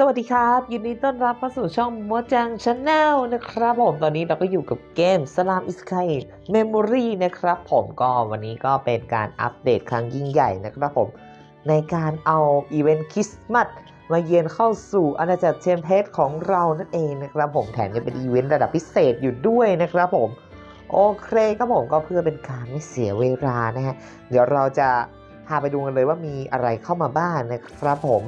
สวัสดีครับ ยินดีต้อนรับเข้าสู่ช่องโมจังชาแนลนะครับผมตอนนี้เราก็อยู่กับเกม Slam is k i Memory นะครับผมก็วันนี้ก็เป็นการอัปเดตครั้งยิ่งใหญ่นะครับผม ในการเอาอีเวนต์คริสต์มาสมาเยือนเข้าสู่อาณาจักรเทมเพลตของเรานั่นเองนะครับผมแถมยังเป็นอีเวนต์ระดับพิเศษอยู่ด้วยนะครับผม โอเคครับผมก็เพื่อเป็นการไม่เสียเวลานะฮะเดี๋ยวเราจะพาไปดูกันเลยว่ามีอะไรเข้ามาบ้างนะครับผม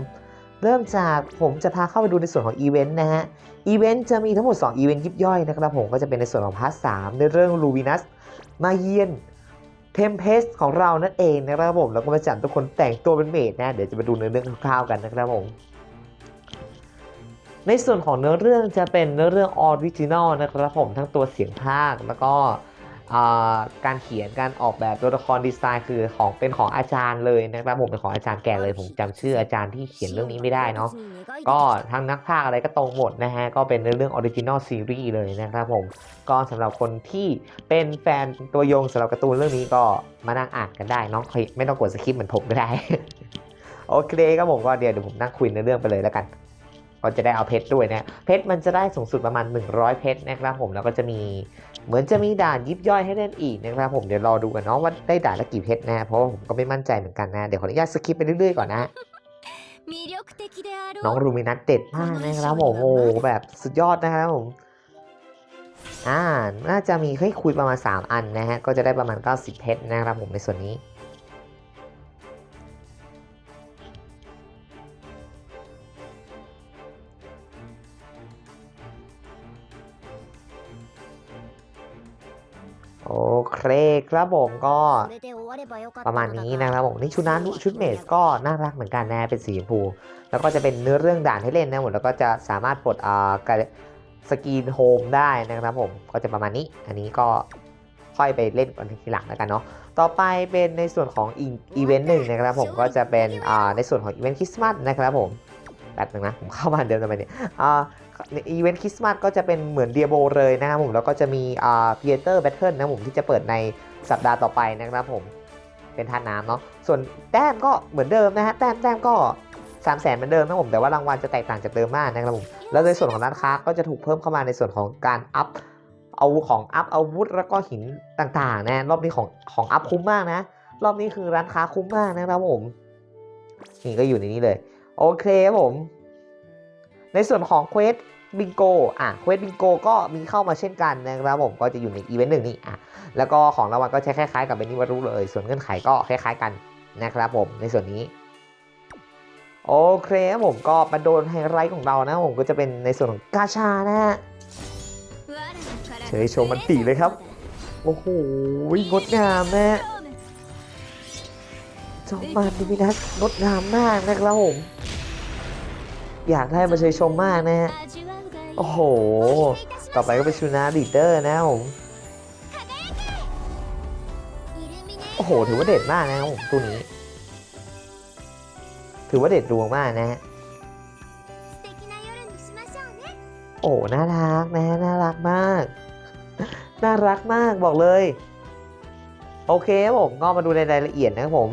เริ่มจากผมจะพาเข้าไปดูในส่วนของอีเวนต์นะฮะ อีเวนต์จะมีทั้งหมด 2 อีเวนต์ยิบย่อยนะครับผมก็จะเป็นในส่วนของพาร์ทสามในเรื่องลูวินัสมาเยียนเทมเพสของเรานั่นเองนะครับผมแล้วก็มาจัดทุกคนแต่งตัวเป็นเมดนะ เดี๋ยวจะมาดูเนื้อเรื่องคร่าวๆกันนะครับผม ในส่วนของเนื้อเรื่องจะเป็นเนื้อเรื่องออริจินอลนะครับผมทั้งตัวเสียงภาคแล้วก็ การเขียนการออกแบบตัวละครดีไซน์คือของเป็นของอาจารย์เลยนะครับผมเป็นของอาจารย์แก่เลยผมจำชื่ออาจารย์ที่เขียนเรื่องนี้ไม่ได้เนาะก็ทั้งนักพากย์อะไรก็ตรงหมดนะฮะก็เป็นในเรื่องออริจินอลซีรีส์เลยนะครับผมก็สำหรับคนที่เป็นแฟนตัวยงสำหรับการ์ตูนเรื่องนี้ก็มานั่งอ่านกันได้เนาะไม่ต้องกดสคริปต์เหมือนผมก็ได้โอเคครับผมก็เดี๋ยวเดี๋ยวผมนั่งคุยในเรื่องไปเลยแล้วกันก็จะได้เอาเพชรด้วยนะเพชรมันจะได้สูงสุดประมาณ 100 เพชรนะครับผมแล้วก็จะมี เหมือนจะมีด่านยิบย่อยให้เล่นอีกนะครับผมเดี๋ยวรอดูกันเนาะว่าได้ด่านละกี่เพชรนะเพราะว่าผมก็ไม่มั่นใจเหมือนกันนะ เดี๋ยวขออนุญาตสกิปไปเรื่อยๆก่อนนะน้องรูมินัสเด็ดมากนะครับผมโอ้โหแบบสุดยอดนะครับผมอ่าน่าจะมีให้คุยประมาณ 3 อันนะฮะก็จะได้ประมาณ 90 เพชรนะครับผมในส่วนนี้ โอเคครับผมก็ประมาณนี้นะครับผมนี่ชุดนั้นชุดเมสก็น่ารักเหมือนกันนะเป็นสีชมพู แล้วก็จะเป็นเนื้อเรื่องด่านให้เล่นนะผมแล้วก็จะสามารถปลดอ่าสกรีนโฮมได้นะครับผมก็จะประมาณนี้ อันนี้ก็ค่อยไปเล่นกันทีหลังแล้วกันเนาะต่อไปเป็นในส่วนของอีเวนต์หนึ่งนะครับผมก็จะเป็นอ่าในส่วนของอีเวนต์คริสต์มาสนะครับผม แบบนึงนะผมเข้ามาเดิมทำไมเนี่ยอ่าอีเวนต์คริสต์มาสก็จะเป็นเหมือนเดียโบเลยนะครับผมแล้วก็จะมีอ่าพีเตอร์แบทเทิลนะผมที่จะเปิดในสัปดาห์ต่อไปนะครับผมเป็นท่าน้ำเนาะส่วนแต้มก็เหมือนเดิมนะฮะแต้มแต้มก็3 0 0แสนเหมือนเดิมนะผมแต่ว่ารางวัลจะแตกต่างจากเดิมมากนะครับผมแล้วในส่วนของร้านค้าก็จะถูกเพิ่มเข้ามาในส่วนของการอัพเอาของอัพอาวุธแล้วก็หินต่างๆนะรอบนี้ของของอัพคุ้มมากนะ รอบนี้คือร้านค้าคุ้มมากนะครับผมนี่ก็อยู่ในนี้เลย โอเคครับผม ในส่วนของเควสบิงโกอะเควสบิงโกก็มีเข้ามาเช่นกันนะครับผมก็จะอยู่ในอีเวนต์หนึ่งนี่อะแล้วก็ของรางวัลก็ใช้คล้ายๆกับเบนนิวารุเลย ส่วนเงื่อนไขก็คล้ายๆกันนะครับผมในส่วนนี้โอเคครับผมก็มาโดนไฮไลท์ของเรานะผมก็จะเป็นในส่วนของกาชานะฮะเฉยโชว์มันตีเลยครับ โอ้โหงดงามนะฮะจอมมันดิมินัสงดงามมากนะครับผม อยากได้มาเฉยชมมากนะฮะ โอ้โห ต่อไปก็เป็นชูนาดีเดอร์นะผมโอ้โห ถือว่าเด็ดมากนะครับผมตัวนี้ ถือว่าเด็ดดวงมากนะฮะโอ้น่ารักนะฮะน่ารักมาก น่ารักมากบอกเลย โอเคครับผมก็มาดูในรายละเอียดนะครับผม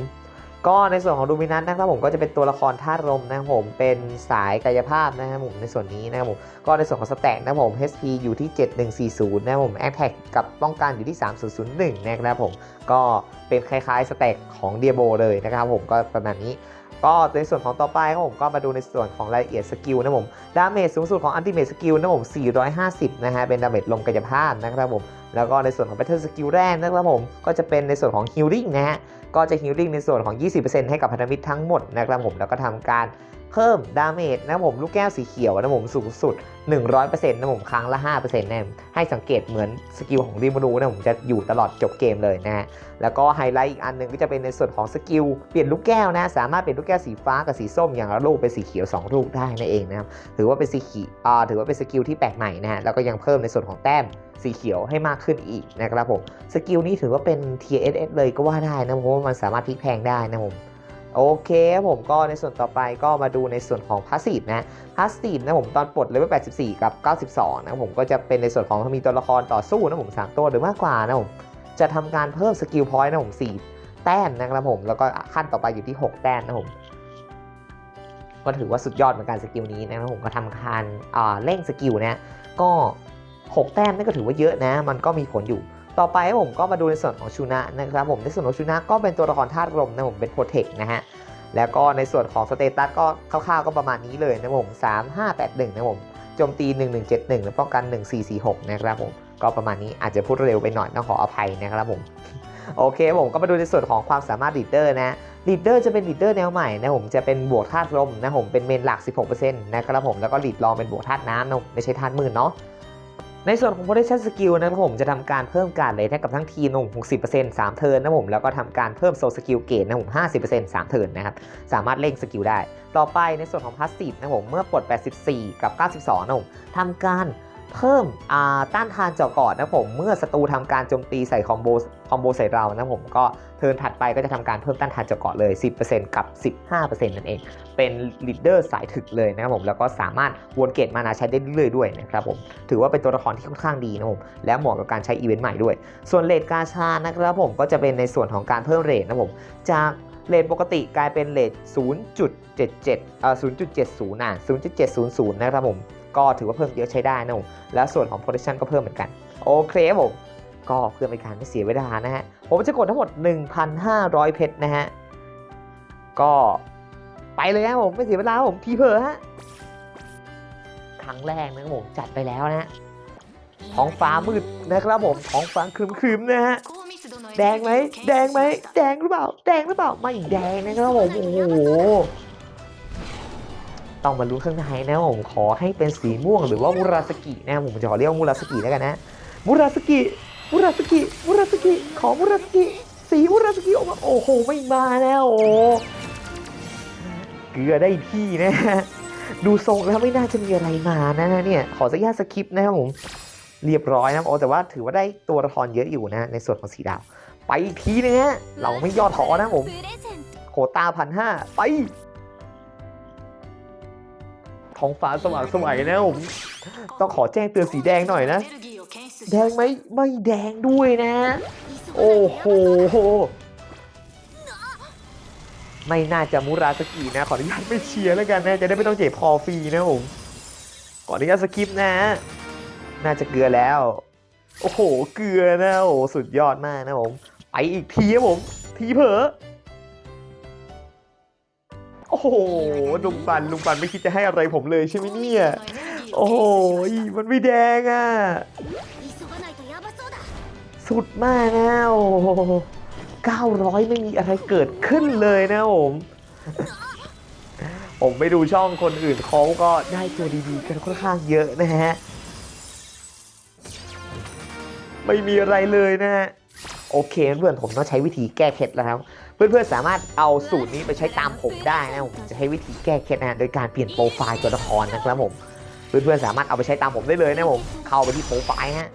ก็ในส่วนของดูมินัสนะครับผมก็จะเป็นตัวละครธาตุลมนะครับผมเป็นสายกายภาพนะครับผมในส่วนนี้นะครับผมก็ในส่วนของสแต็กนะครับผม HP อยู่ที่ 7140นะครับผม a t t a c กับป้องกันอยู่ที่ 3001นะครับผมก็เป็นคล้ายๆสแต็กของเดียโบเลยนะครับผมก็ประมาณนี้ ก็ในส่วนของต่อไปครับผมก็มาดูในส่วนของรายละเอียดสกิลนะผมดาเมจสูงสุดของอันติเมจสกิลนะผม 450 นะฮะ เป็นดาเมจลมกายภาพนะครับผม แล้วก็ในส่วนของแพทเทิร์นสกิลแรกนะครับผม ก็จะเป็นในส่วนของฮิลลิ่งนะฮะ ก็จะฮิลลิ่งในส่วนของ 20%ให้กับพันธมิตรทั้งหมดนะครับผม แล้วก็ทำการ เพิ่มดาเมจนะผมลูกแก้วสีเขียวนะผมสูงสุด 100%นะผมครั้งละ 5%นะให้สังเกตเหมือนสกิลของริมูรูนะผมจะอยู่ตลอดจบเกมเลยนะฮะแล้วก็ไฮไลท์อีกอันหนึ่งก็จะเป็นในส่วนของสกิลเปลี่ยนลูกแก้วนะ สามารถเปลี่ยนลูกแก้วสีฟ้ากับสีส้มอย่างละลูกเป็นสีเขียว 2 ลูกได้นั่นเองนะครับถือว่าเป็นสีขีอ่าถือว่าเป็นสกิลที่แปลกใหม่นะฮะแล้วก็ยังเพิ่มในส่วนของแต้มสีเขียวให้มากขึ้นอีกนะครับผมสกิลนี้ถือว่าเป็น TSS เลยก็ว่าได้นะเพราะว่ามันสามารถพลิกแพงได้นะผม โอเคผมก็ในส่วนต่อไปก็มาดูในส่วนของพาสซีฟนะพาสซีฟนะผมตอนปลดเลเวล84 กับ 92 นะผมก็จะเป็นในส่วนของมีตัวละครต่อสู้นะผมสามตัวหรือมากกว่านะผมจะทำการเพิ่มสกิลพอยต์นะผม4แต้มนะครับผมแล้วก็ขั้นต่อไปอยู่ที่ 6 แต้มนะผมก็ถือว่าสุดยอดเหมือนกันสกิลนี้นะครับผมก็ทำการเร่งสกิลนะก็ 6 แต้มนี่ก็ถือว่าเยอะนะ มันก็มีผลอยู่ ต่อไปผมก็มาดูในส่วนของชูนะนะครับผมในส่วนของชูนะก็เป็นตัวละครธาตุลมนะผมเป็นโปรเทคนะฮะแล้วก็ในส่วนของสเตตัสก็คร่าวๆก็ประมาณนี้เลยนะผม3581นะผมโจมตี 1171 และป้องกัน 1446 นะครับผมก็ประมาณนี้อาจจะพูดเร็วไปหน่อยต้องขออภัยนะครับผมโอเคผมก็มาดูในส่วนของความสามารถลีดเดอร์นะลีดเดอร์จะเป็นลีดเดอร์แนวใหม่นะผมจะเป็นบวกธาตุลมนะผมเป็นเมนหลัก 16%นะครับผมแล้วก็ลีดรองเป็นบวกธาตุน้ำนะไม่ใช่ธาตุมืดเนาะ ในส่วนของ protection skill นะครับผมจะทำการเพิ่มการเลยให้กับทั้งทีมนะผม60% 3 เทิร์นนะผมแล้วก็ทำการเพิ่มโซสกิลเกตนะผม50% 3 เทิร์นนะครับสามารถเล่งสกิลได้ ต่อไปในส่วนของพาสซีฟนะผมเมื่อปลด 84 กับ 92นะผมทำการ เพิ่มต้านทานเจาะกอดนะผมเมื่อศัตรูทำการโจมตีใส่คอมโบคอมโบใส่เรานะผมก็เทิร์นถัดไปก็จะทำการเพิ่มต้านทานเจาะกอดเลย 10%กับ 15%นั่นเอง เป็นลีดเดอร์สายถึกเลยนะครับผมแล้วก็สามารถวนเกตมานาใช้ได้เรื่อยๆด้วยนะครับผมถือว่าเป็นตัวละครที่ค่อนข้างดีนะผมและเหมาะกับการใช้อีเวนต์ใหม่ด้วย ส่วนเลทกาชานะครับผมก็จะเป็นในส่วนของการเพิ่มเรทนะผมจากเรทปกติกลายเป็นเรท0.77เอ่อ0.70อะ0.700 นะครับผม ก็ถือว่าเพิ่มเยอะใช้ได้นะผมและส่วนของ protection ก็เพิ่มเหมือนกัน โอเคครับผมก็เพื่อเป็นการไม่เสียเวลานะฮะ ผมจะกดทั้งหมด 1,500 เพชรนะฮะ ก็ไปเลยครับผมไม่เสียเวลาผมทีเพอฮะ ครั้งแรกนะผมจัดไปแล้วนะฮะท้องฟ้ามืดนะครับผมท้องฟ้าครึมๆนะฮะแดงไหมแดงไหมแดงหรือเปล่า แดงหรือเปล่าไม่แดงนะครับผมโอ้โห ต้องมารู้ข้างในนะผมขอให้เป็นสีม่วงหรือว่ามุราสกินะผมจะขอเรียกว่ามุราสกิแล้วกันนะมุราสกิมุราสกิมุราสกิขอมุราสกิสีมุราสกิออกมาโอ้โหไม่มาแล้วโอ้เกลือได้ที่นะฮะดูทรงแล้วไม่น่าจะมีอะไรมานะเนี่ยขอสัญญาสคริปต์นะครับผมเรียบร้อยนะโอ้แต่ว่าถือว่าได้ตัวละครเยอะอยู่นะ ในส่วนของสีดาว ไปอีกทีนึงฮะเราไม่ย่อท้อนะผมโควตาพันห้าไป ท้องฟ้าสว่างสวยนะผมต้องขอแจ้งเตือนสีแดงหน่อยนะ แดงไหมไม่แดงด้วยนะ โอ้โหไม่น่าจะมุราสกินะ ขออนุญาตไม่เชียร์แล้วกันนะ จะได้ไม่ต้องเจ็บคอฟรีนะผมขออนุญาตสกิปนะ น่าจะเกลือแล้ว โอ้โห เกลือนะโอ้โหสุดยอดมากนะผม ไปอีกทีครับผม ทีเผลอ โอ้โหลุงปันลุงปันไม่คิดจะให้อะไรผมเลยใช่ไหมเนี่ย โอ้โหมันไม่แดงอะ สุดมากนะโอ้โห900ไม่มีอะไรเกิดขึ้นเลยนะผม ผมไปดูช่องคนอื่นเขาก็ได้ตัวดีๆ กันค่อนข้างเยอะนะฮะ ไม่มีอะไรเลยนะฮะ โอเคเพื่อนผมต้องใช้วิธีแก้เคล็ดแล้วครับ เพื่อนๆสามารถเอาสูตรนี้ไปใช้ตามผมได้นะผมจะใช้วิธีแก้เคล็ดนะโดยการเปลี่ยนโปรไฟล์ตัวละครนะครับผมเพื่อนๆสามารถเอาไปใช้ตามผมได้เลยนะผมเข้าไปที่โปรไฟล์ฮะ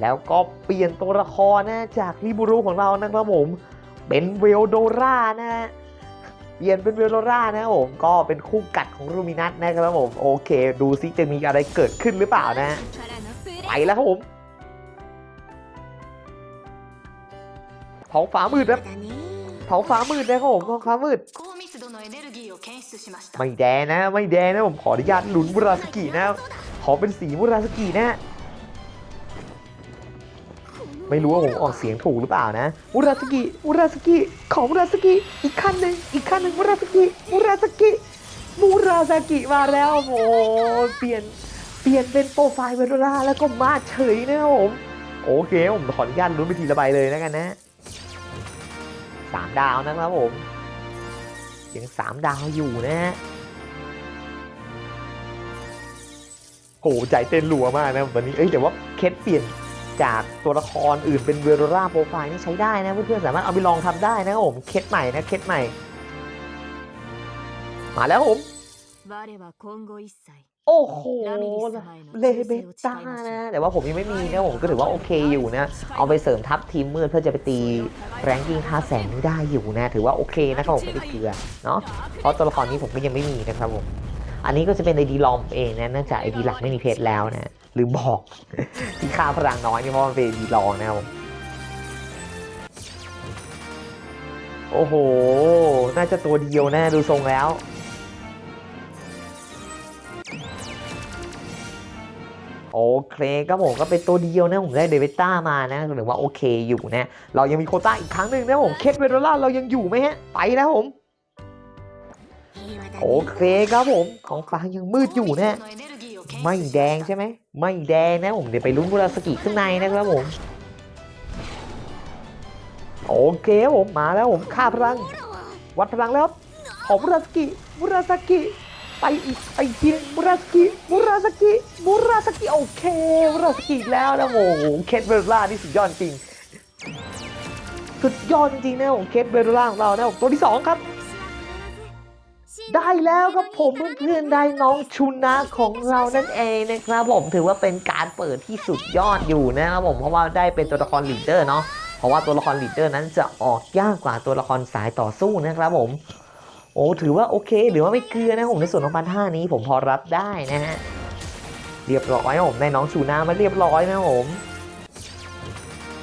แล้วก็เปลี่ยนตัวละครนะจากริบูรุของเรานะครับผมเป็นเวลโดรานะฮะเปลี่ยนเป็นเวลโดรานะครับผมก็เป็นคู่กัดของรูมินัสนะครับผมโอเค ดูซิจะมีอะไรเกิดขึ้นหรือเปล่านะไปแล้วครับผมท้องฟ้ามืดนะท้ องฟ้ามืดนะครับผมท้องฟ้ามืด ไม่แดงนะ ไม่แดงนะผมขออนุญาตหลุนมุราสกินะ ขอเป็นสีมุราสกินะ ไม่รู้ว่าผมออกเสียงถูกหรือเปล่านะมุราสกิมุราสกิขอมุราสกิอีกขั้นหนึ่งอีกขั้นหนึ่งมุราสกิมุราสกิมุราสกิมาแล้วโอ้โหเปลี่ยนเปลี่ยนเป็นโปรไฟล์เวโรล่าแล้วก็มาเฉยนะครับผม โอเคผมขออนุญาตลุ้นไปทีละใบเลยแล้วกันนะ สามดาวนะครับผมยังสามดาวอยู่นะฮะโหใจเต้นรัวมากนะวันนี้เอ้ยแต่ว่าเคสเปลี่ยนจากตัวละครอื่นเป็นเวโรราโปรไฟล์นี่ใช้ได้นะ เพื่อนๆสามารถเอาไปลองทำได้นะครับผมเคสใหม่นะเคสใหม่ มาแล้วผม โอ้โหเลเบต้านะ แต่ว่าผมยังไม่มีนะผมก็ถือว่าโอเคอยู่นะ เอาไปเสริมทัพทีมมืดเพื่อจะไปตีแรงกิ้งท่าแสงนี่ได้อยู่นะ ถือว่าโอเคนะครับผมไม่ได้เกลือเนาะเพราะตัวละครนี้ผมก็ยังไม่มีนะครับผม อันนี้ก็จะเป็นไอดีลอมเองนะเนื่องจากไอดีหลักไม่มีเพจแล้วนะลืมบอก ที่ค่าพลังน้อยนี่เพราะมันเป็นดีลองนะครับผมโอ้โห น่าจะตัวเดียวแน่ดูทรงแล้ว โอเคครับผมก็เป็นตัวเดียวนะผมได้เดวิต้ามานะหรือว่าโอเคอยู่นะ เรายังมีโคต้าอีกครั้งหนึ่งนะผมเคสเวโรล่าเรายังอยู่ไหมฮะ ไปแล้วผม โอเคครับผมของกลางยังมืดอยู่นะไม่แดงใช่ไหมไม่แดงนะผมเดี๋ยวไปลุ้นบุราสกิข้างในนะครับผมโอเคครับผมมาแล้วผมค่าพลัง วัดพลังแล้วของบุราสกิบุราสกิ ไปอีกไปอีกทีหนึงบุราสกิบุราสกิบุราสกิโอเคบุราสกิอีกแล้วนะโอ้โหเคสเวโรล่านี่สุดยอดจริง สุดยอดจริงๆนะผมเคสเวโรล่าของเรานะผมตัวที่สองครับ ได้แล้วครับผมเพื่อนๆได้น้องชุนนะของเรานั่นเองนะครับผมถือว่าเป็นการเปิดที่สุดยอดอยู่นะครับผมเพราะว่าได้เป็นตัวละครลีดเดอร์เนาะเพราะว่าตัวละครลีดเดอร์นั้นจะออกยากกว่าตัวละครสายต่อสู้นะครับผม โอ้ถือว่าโอเคหรือว่าไม่เกลือนะผมในส่วนของพันห้านี้ผมพอรับได้นะฮะเรียบร้อยนะผมได้น้องชูนามาเรียบร้อยนะผม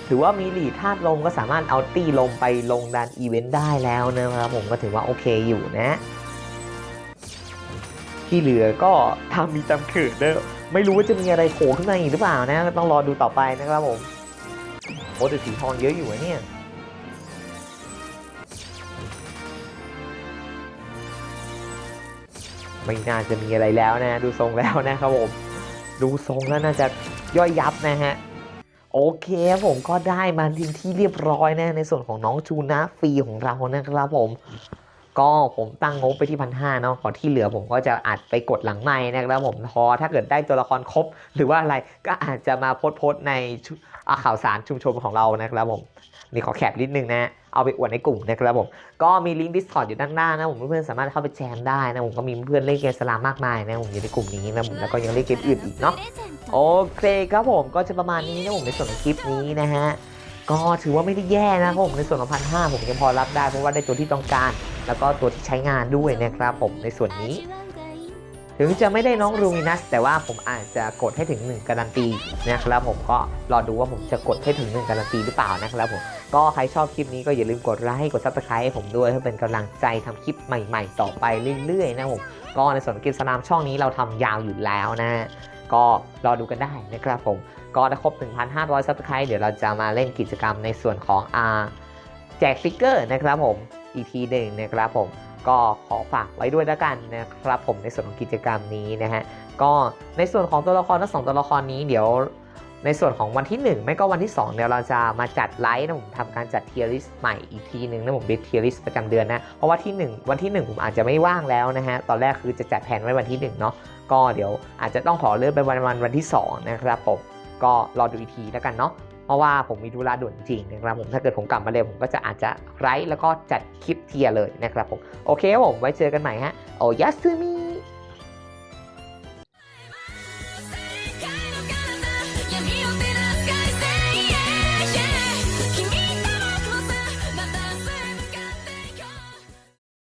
ถือว่ามีหลีดธาตุลมก็สามารถเอาตีลมไปลงดันอีเวนต์ได้แล้วนะครับผมก็ถือว่าโอเคอยู่นะ ที่เหลือก็ทำมีจำเขิดเด้อไม่รู้ว่าจะมีอะไรโผล่ขึ้นมาอีกหรือเปล่านะ ต้องรอดูต่อไปนะครับผมโอ้แต่สีทองเยอะอยู่เนี่ย ไม่น่าจะมีอะไรแล้วนะ ดูทรงแล้วนะครับผม ดูทรงแล้วน่าจะย่อยยับนะฮะ โอเคผมก็ได้มาทีที่เรียบร้อยนะ ในส่วนของน้องจูนะฟรีของเรานะครับผม ก็ผมตั้งงบไปที่พันห้าเนาะพอที่เหลือผมก็จะอัดไปกดหลังไม้นะครับผมพอถ้าเกิดได้ตัวละครครบ หรือว่าอะไรก็อาจจะมาโพสต์ในข่าวสารชุมชนของเรานะครับผม นี่ขอแคปนิดนึงนะ เอาไปอวดในกลุ่มนะครับผม ก็มีลิงก์ Discord อยู่ด้านหน้านะผมเพื่อนๆสามารถเข้าไปแจมได้นะผมก็มีเพื่อนเล่นเกมสลามมากมายนะผมอยู่ในกลุ่มนี้นะผมแล้วก็ยังเล่นเกมอื่นอีกเนาะโอเคครับผมก็จะประมาณนี้นะผมในส่วนของคลิปนี้นะฮะก็ถือว่าไม่ได้แย่นะผมในส่วนของพันห้าผมยังพอรับได้เพราะว่าได้ตัวที่ต้องการ แล้วก็ตัวที่ใช้งานด้วยนะครับผมในส่วนนี้ ถึงจะไม่ได้น้องรูมินัสแต่ว่าผมอาจจะกดให้ถึง 1 การันตีนะครับผมก็รอดูว่าผมจะกดให้ถึง 1 การันตีหรือเปล่านะครับผมก็ใครชอบคลิปนี้ก็อย่าลืมกดไลค์กดซับสไครต์ให้ผมด้วยเพื่อเป็นกำลังใจทำคลิปใหม่ๆ ต่อไปเรื่อยๆนะผมก็ในส่วนกิจสนามช่องนี้เราทำยาวอยู่แล้วนะก็รอดูกันได้นะครับผมก็ถ้าครบ 1,500ซับสไครต์เดี๋ยวเราจะมาเล่นกิจกรรมในส่วนของอาแจกสติกเกอร์นะครับผมอีกทีหนึ่งนะครับผม ก็ขอฝากไว้ด้วยแล้วกันนะครับผมในส่วนของกิจกรรมนี้นะฮะก็ในส่วนของตัวละครทั้งสองตัวละครนี้เดี๋ยวในส่วนของวันที่ 1 ไม่ก็วันที่2เดี๋ยวเราจะมาจัดไลฟ์นะผมทำการจัดเทียริสใหม่อีกทีหนึ่งนะผมเป็นเทียริสประจำเดือนนะ เพราะว่าที่ 1 วันที่ 1 ผมอาจจะไม่ว่างแล้วนะฮะ ตอนแรกคือจะจัดแผนไว้วันที่ 1 เนาะก็เดี๋ยวอาจจะต้องขอเลื่อนไปวันวันวันที่2นะครับผมก็รอดูอีกทีแล้วกันเนาะ เพราะว่าผมมีธุระด่วนจริงนะครับผมถ้าเกิดผมกลับมาเร็วผมก็จะอาจจะไลฟ์แล้วก็จัดคลิปเทียร์เลยนะครับผมโอเคผมไว้เจอกันใหม่ฮะโอยัสึมิ